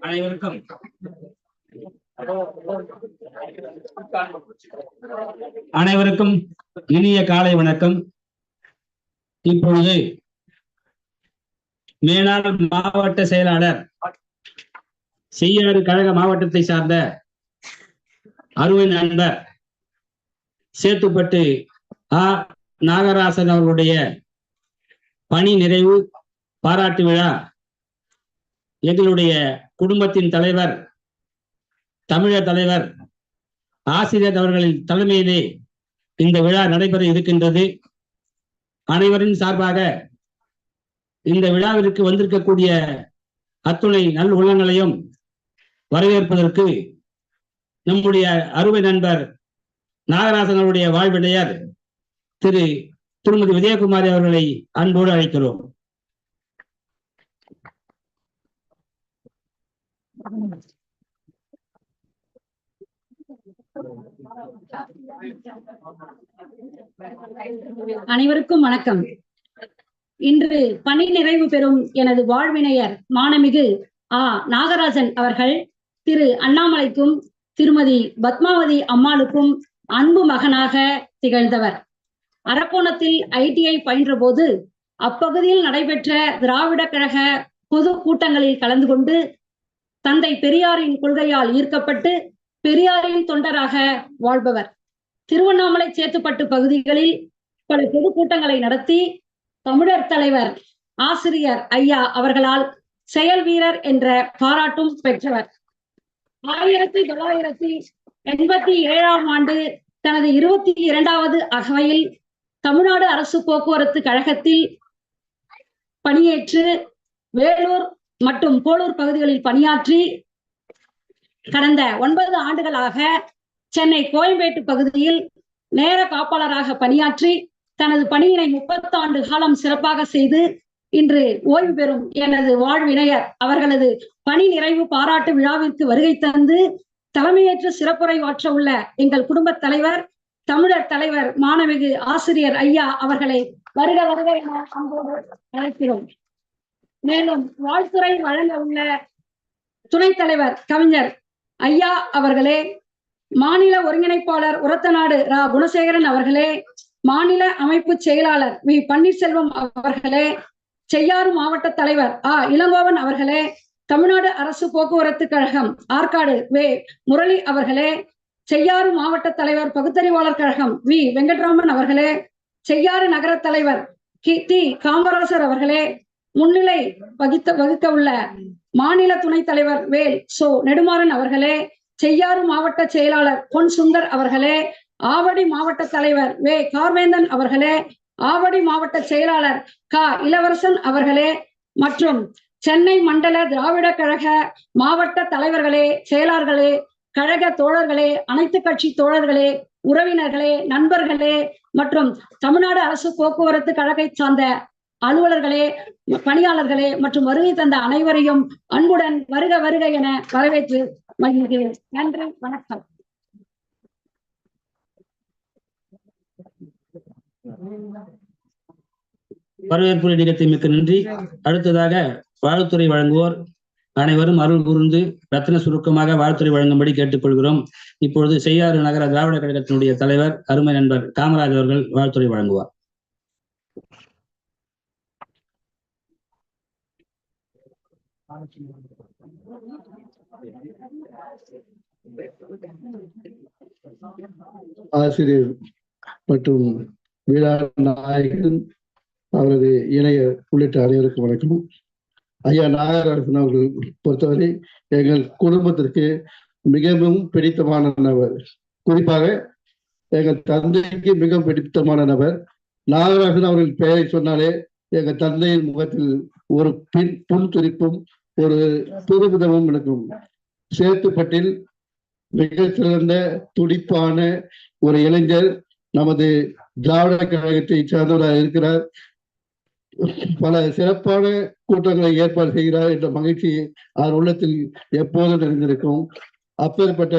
அனைவருக்கும். அனைவருக்கும் இனிய காலை வணக்கம். இப்பொழுது மேலாள் மாவட்ட செயலாளர். செய்யாறு கழக மாவட்டத்தை சார்ந்த அருமை நண்பர் சேத்துப்பட்டு ஆ. நாகராசன் அவர்களுடைய பணி நிறைவு பாராட்டு விழா எங்களுடைய குடும்பத்தின் தலைவர் தமிழர் தலைவர் ஆசிரியர் அவர்களின் தலைமையிலே இந்த விழா நடைபெற இருக்கின்றது. அனைவரின் சார்பாக இந்த விழாவிற்கு வந்திருக்கக்கூடிய அத்துணை நல் உள்ளங்களையும் வரவேற்பதற்கு நம்முடைய அருமை நண்பர் நாகராசன் அவருடைய வாழ்விடையர் திரு திருமதி விஜயகுமாரி அவர்களை அன்போடு அழைக்கிறோம். அனைவருக்கும் வணக்கம். இன்று பணி நிறைவு பெறும் எனது வாழ்வினையர் மானமிகு ஆ. நாகராஜன் அவர்கள் திரு. அண்ணாமலைக்கும் திருமதி பத்மாவதி அம்மாளுக்கும் அன்பு மகனாக திகழ்ந்தவர். அரக்கோணத்தில் ஐடிஐ பயின்ற போது அப்பகுதியில் நடைபெற்ற திராவிட கழக பொது கூட்டங்களில் கலந்து கொண்டு தந்தை பெரியாரின் கொள்கையால் ஈர்க்கப்பட்டு பெரியாரின் தொண்டராக வாழ்பவர். திருவண்ணாமலை சேத்துப்பட்டு பகுதிகளில் பல பொதுக்கூட்டங்களை நடத்தி தமிழர் தலைவர் ஆசிரியர் ஐயா அவர்களால் செயல் வீரர் என்ற பாராட்டும் பெற்றவர். ஆயிரத்தி தொள்ளாயிரத்தி எண்பத்தி ஏழாம் ஆண்டு தனது இருபத்தி இரண்டாவது அகவையில் தமிழ்நாடு அரசு போக்குவரத்து கழகத்தில் பணியேற்று வேலூர் மற்றும் போலூர் பகுதிகளில் பணியாற்றி கடந்த ஒன்பது ஆண்டுகளாக சென்னை கோயம்பேட்டு பகுதியில் நேர காப்பாளராக பணியாற்றி தனது பணியினை முப்பத்தாண்டு காலம் சிறப்பாக செய்து இன்று ஓய்வு பெறும் எனது வாழ்வினையர் அவர்களது பணி நிறைவு பாராட்டு விழாவிற்கு வருகை தந்து தலைமையேற்று சிறப்புரை ஆற்ற உள்ள எங்கள் குடும்ப தலைவர் தமிழர் தலைவர் மாணவிகு ஆசிரியர் ஐயா அவர்களை வருக வருக என அன்போடு அழைக்கிறோம். மேலும் வாழ்த்துறை வழங்க உள்ள துணைத் தலைவர் கவிஞர் ஐயா அவர்களே மாநில ஒருங்கிணைப்பாளர் உரத்தநாடு ரா. குணசேகரன் அவர்களே மாநில அமைப்பு செயலாளர் வி பன்னீர்செல்வம் அவர்களே செய்யாறு மாவட்ட தலைவர் ஆ இளங்கோவன் அவர்களே தமிழ்நாடு அரசு போக்குவரத்து கழகம் ஆற்காடு வே முரளி அவர்களே செய்யாறு மாவட்ட தலைவர் பகுத்தறிவாளர் கழகம் வி வெங்கட்ராமன் அவர்களே செய்யாறு நகர தலைவர் கி தி காமராசர் அவர்களே முன்னிலை வகித்த வகுக்க உள்ள மாநில துணைத் தலைவர் வேல் சோ நெடுமாறன் அவர்களே செய்யாறு மாவட்ட செயலாளர் பொன் சுந்தர் அவர்களே ஆவடி மாவட்ட தலைவர் வே. கார்வேந்தன் அவர்களே ஆவடி மாவட்ட செயலாளர் க. இளவரசன் அவர்களே மற்றும் சென்னை மண்டல திராவிட கழக மாவட்ட தலைவர்களே செயலாளர்களே கழக தோழர்களே அனைத்து கட்சி தோழர்களே உறவினர்களே நண்பர்களே மற்றும் தமிழ்நாடு அரசு போக்குவரத்து கழகை சார்ந்த அலுவலர்களே பணியாளர்களே மற்றும் வருகை தந்த அனைவரையும் அன்புடன் வருக வருக என வரவேற்று மகிழ்கிறேன். நன்றி வணக்கம். வரவேற்புரை நிகழ்த்தி மிக்க நன்றி. அடுத்ததாக வாழ்த்துறை வழங்குவோர் அனைவரும் அருள் கூர்ந்து ரத்தின சுருக்கமாக வாழ்த்துறை வழங்கும்படி கேட்டுக்கொள்கிறோம். இப்பொழுது செய்யாறு நகர திராவிட கழகத்தினுடைய தலைவர் அருமை நண்பர் காமராஜ் அவர்கள் வாழ்த்துறை வழங்குவார். ஆசிரியர் மற்றும் விழா நாயகன் அவரது இணைய உள்ளிட்ட அனைவருக்கும் வணக்கம் ஐயா நாகராஜன் அவர்கள் பொறுத்தவரை எங்கள் குடும்பத்திற்கு மிகவும் பிடித்தமான நபர். குறிப்பாக எங்கள் தந்தைக்கு மிகவும் பிடித்தமான நபர். நாகராஜன் அவர்கள் பெயரை சொன்னாலே எங்கள் தந்தையின் முகத்தில் ஒரு பின் புன் துடிப்பும் ஒரு புதுவிதமும் இருக்கும் சேத்துப்பட்டில் மிக சிறந்த துடிப்பான ஒரு இளைஞர் நமது திராவிட கழகத்தை சார்ந்தவராக இருக்கிறார். பல சிறப்பான கூட்டங்களை ஏற்பாடு செய்கிறார் என்ற மகிழ்ச்சி அவர் உள்ளத்தில் எப்போதும் நிறைந்திருக்கும். அப்பேற்பட்ட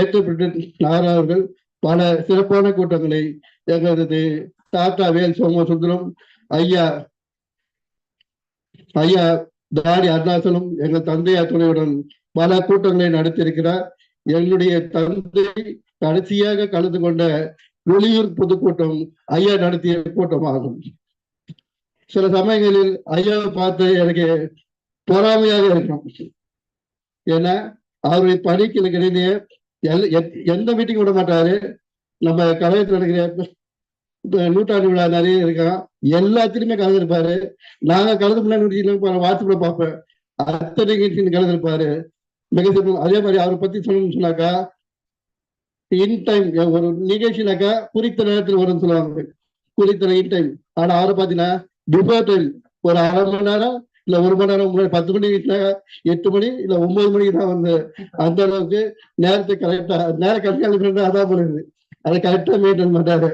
ஏற்றப்பட்ட அவர்கள் பல சிறப்பான கூட்டங்களை எங்களது டாடா வேல் சோமசுந்தரம் ஐயா ஐயா தாடி அருணாசலம் எங்கள் தந்தையார் துணையுடன் பல கூட்டங்களை நடத்தியிருக்கிறார். எங்களுடைய தந்தை கடைசியாக கலந்து கொண்ட வெளியூர் பொதுக்கூட்டம் ஐயா நடத்திய கூட்டமாகும். சில சமயங்களில் ஐயாவை பார்த்து எனக்கு பொறாமையாக இருக்கும். ஏன்னா அவருடைய பணிக்கு எனக்கு இடையே எல்- எத்- எந்த மீட்டிங் விட மாட்டாரு. நம்ம கலையத்தில் நடக்கிற நூற்றாண்டு விழா நிறைய இருக்கான் எல்லாத்திலுமே கலந்துருப்பாரு. நாங்க கலந்து முன்னாடி வாட்ஸ்அப்ல பார்ப்பேன். அத்தனை நிகழ்ச்சியில் கலந்துருப்பாரு. மிக சிறப்பு. அதே மாதிரி அவரை பத்தி சொல்லணும்னு சொன்னாக்கா இன் டைம் ஒரு நிகழ்ச்சினாக்கா குறித்த நேரத்தில் வரும்னு சொல்லுவாங்க. குறித்த இன் டைம் ஆனா அவரை பாத்தீங்கன்னா பிஃபோர் டைம் ஒரு அரை மணி நேரம் இல்ல ஒரு மணி நேரம் முன்னாடி பத்து மணிக்கு எட்டு மணி இல்ல ஒன்பது மணிக்கு தான் வந்து அந்த அளவுக்கு நேரத்தை கரெக்டா நேரம் கரெக்டா அதான் பண்ணுது அதை கரெக்டா மெயின்டைன் பண்றாரு.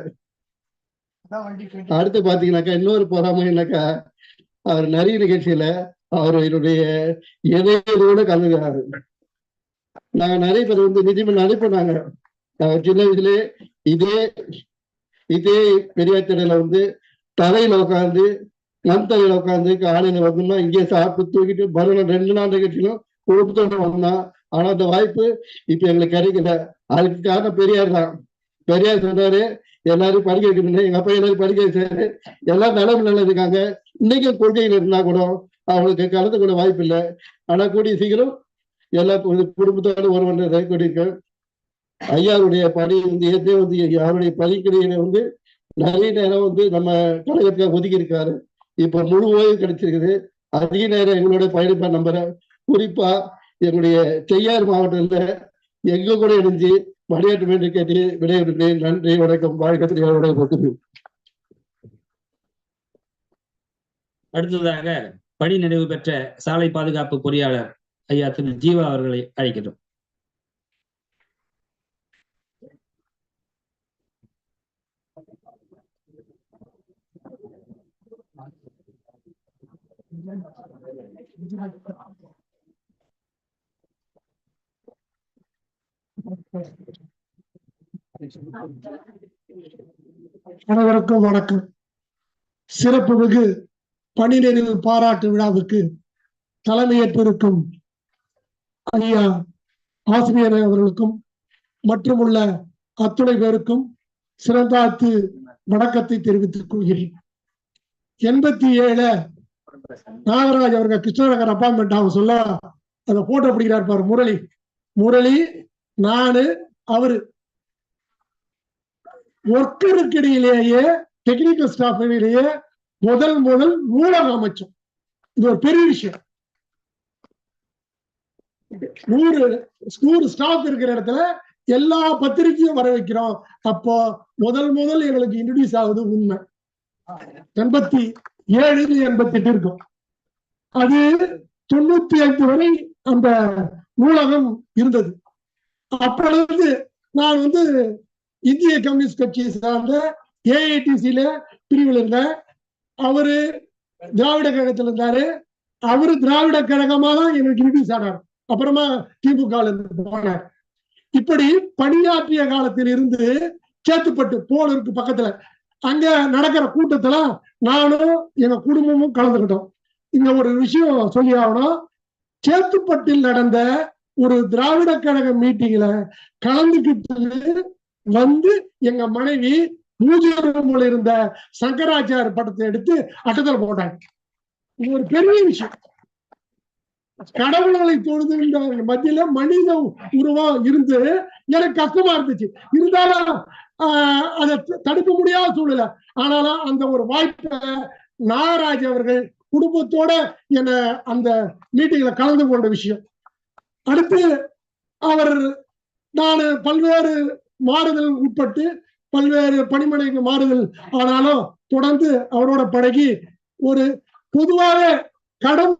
அடுத்து பாத்தீங்கன்னாக்கா இன்னொரு பொறாமைனாக்கா அவர் நிறைய நிகழ்ச்சியில அவருடைய இணையதோட கலந்துக்கிறாரு. நாங்க நிறைய பேர் வந்து நிதிமன் அனுப்பினாங்க. நாங்க சின்ன வயசுல இதே இதே பெரியார் திரையில வந்து தரையில உட்காந்து நம் தலையில உட்காந்து காலையில வந்தோம்னா இங்கே சாப்பிட்டு தூக்கிட்டு மறுநாள் ரெண்டு நாள் நிகழ்ச்சியும் குடும்பத்தோட வந்தான் ஆனா அந்த வாய்ப்பு இப்ப எங்களுக்கு கிடைக்கல. அதுக்கு காரணம் பெரியார் தான். பெரியார் சொன்னாரு எல்லாரும் படிக்க வைக்கணும் எங்க அப்பா எல்லாரும் படிக்க வச்சாரு. எல்லாம் நிலவு நல்லா இருக்காங்க. இன்னைக்கும் கொள்கையில் இருந்தா கூட அவங்களுக்கு கலந்து கூட வாய்ப்பு இல்லை ஆனா கூடிய சீக்கிரம் எல்லா குடும்பத்தோட ஒரு கூடியிருக்கேன் ஐயாருடைய பணி வந்து ஏற்கனவே வந்து யாருடைய பணிக்கிடையில வந்து நிறைய நேரம் வந்து நம்ம கழகத்துக்காக ஒதுக்கி இருக்காரு. இப்ப முழு ஓய்வு கிடைச்சிருக்குது. அதிக நேரம் எங்களுடைய பயணிப்ப நம்புறேன் குறிப்பா எங்களுடைய செய்யாறு மாவட்டத்துல எங்க கூட இணைஞ்சு விளையாட்டு வேண்டும் கேட்டு விடைபெறுகிறேன். நன்றி வணக்கம். வாழ்க்கை போட்டு அடுத்ததாக பணி நிறைவு பெற்ற சாலை பாதுகாப்பு பொறியாளர் ஐயா திரு ஜீவா அவர்களை அழைக்கிறோம் அனைவருக்கும் வணக்கம். சிறப்பு மிகு பணி பாராட்டு விழாவுக்கு தலைமையேற்றிருக்கும் ஐயா ஆசிரியர் அவர்களுக்கும் மற்றும் உள்ள அத்துணை பேருக்கும் சிறந்தாத்து வணக்கத்தை தெரிவித்துக் கொள்கிறேன். எண்பத்தி ஏழு நாகராஜ் அவர்கள் கிருஷ்ணநகர் அப்பார்ட்மெண்ட் அவங்க சொல்ல. அந்த போட்டோ பிடிக்கிறார் பாரு முரளி. முரளி நானு அவரு. ஒர்க்கருக்கு இடையிலேயே டெக்னிக்கல் ஸ்டாஃப் இடையிலேயே முதல் முதல் நூலகம் அமைச்சோம் இது ஒரு பெரிய விஷயம். நூறு நூறு ஸ்டாஃப் இருக்கிற இடத்துல எல்லா பத்திரிக்கையும் வர வைக்கிறோம். அப்போ முதல் முதல் எங்களுக்கு இன்ட்ரடியூஸ் ஆகுது உண்மை. எண்பத்தி ஏழு எண்பத்தி எட்டு இருக்கும். அது தொண்ணூத்தி ஐந்து வரை அந்த நூலகம் இருந்தது. அப்பொழுது நான் வந்து இந்திய கம்யூனிஸ்ட் கட்சியை சார்ந்த ஏஐடிசியில பிரிவில் இருந்தேன். அவரு திராவிட கழகத்தில் இருந்தாரு. அவரு திராவிட கழகமா தான் எனக்கு இன்ட்ரடியூஸ் ஆனார் அப்புறமா திமுக போனார். இப்படி பணியாற்றிய காலத்தில் இருந்து சேத்துப்பட்டு போலருக்கு பக்கத்துல அங்க நடக்கிற கூட்டத்துல நானும் எங்க குடும்பமும் கலந்துக்கிட்டோம். இங்க ஒரு விஷயம் சொல்லி ஆகணும். சேத்துப்பட்டில் நடந்த ஒரு திராவிட கழக மீட்டிங்ல கலந்துக்கிட்டு வந்து எங்க மனைவி பூஜை ரூம்ல இருந்த சங்கராச்சார் படத்தை எடுத்து அட்டத்துல போட்டாங்க. இது ஒரு பெரிய விஷயம். கடவுள்களை தொழுதுன்ற மத்தியில மனித உருவம் இருந்து எனக்கு கஷ்டமா இருந்துச்சு. இருந்தாலும் அதை தடுக்க முடியாத சூழ்நிலை. ஆனாலும் அந்த ஒரு வாய்ப்பை நாகராஜ் அவர்கள் குடும்பத்தோட என்ன அந்த மீட்டிங்ல கலந்து கொண்ட விஷயம். அடுத்து அவர் நான் பல்வேறு மாறுதல் உட்பட்டு பல்வேறு பணிமனைக்கு மாறுதல் ஆனாலும் தொடர்ந்து அவரோட பழகி ஒரு பொதுவாக கடன்